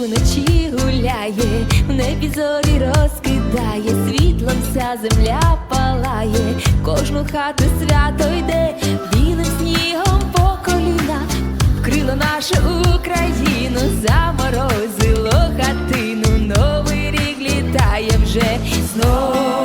уночі гуляє, в небі зорі розкидає, світлом вся земля палає, кожну хату свято йде, білим снігом по коліна, крила нашу Україну, заморозило хатину, новий рік літає вже знову.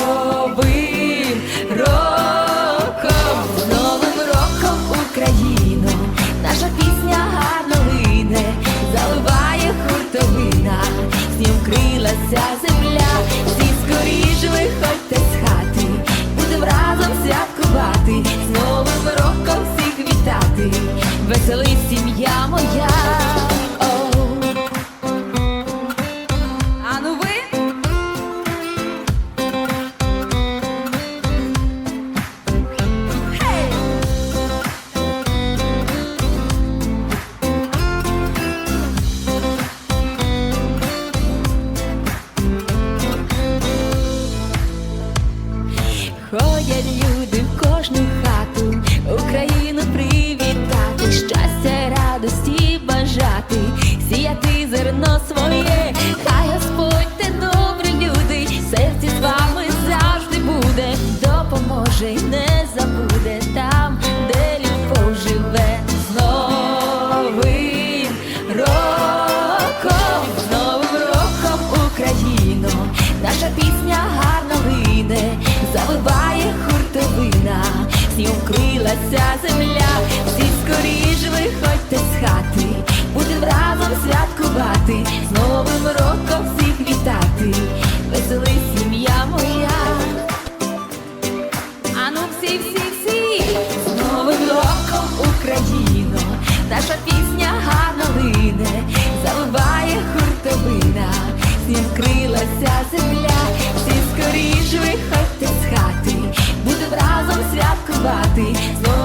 Допоможе й не забуде там, де любов живе. З новим роком, з новим роком Україно, наша пісня гарно лине, завиває хуртовина, снігом крилася земля, всі скоріш виходьте з хати, будем разом святкувати, з новим роком всі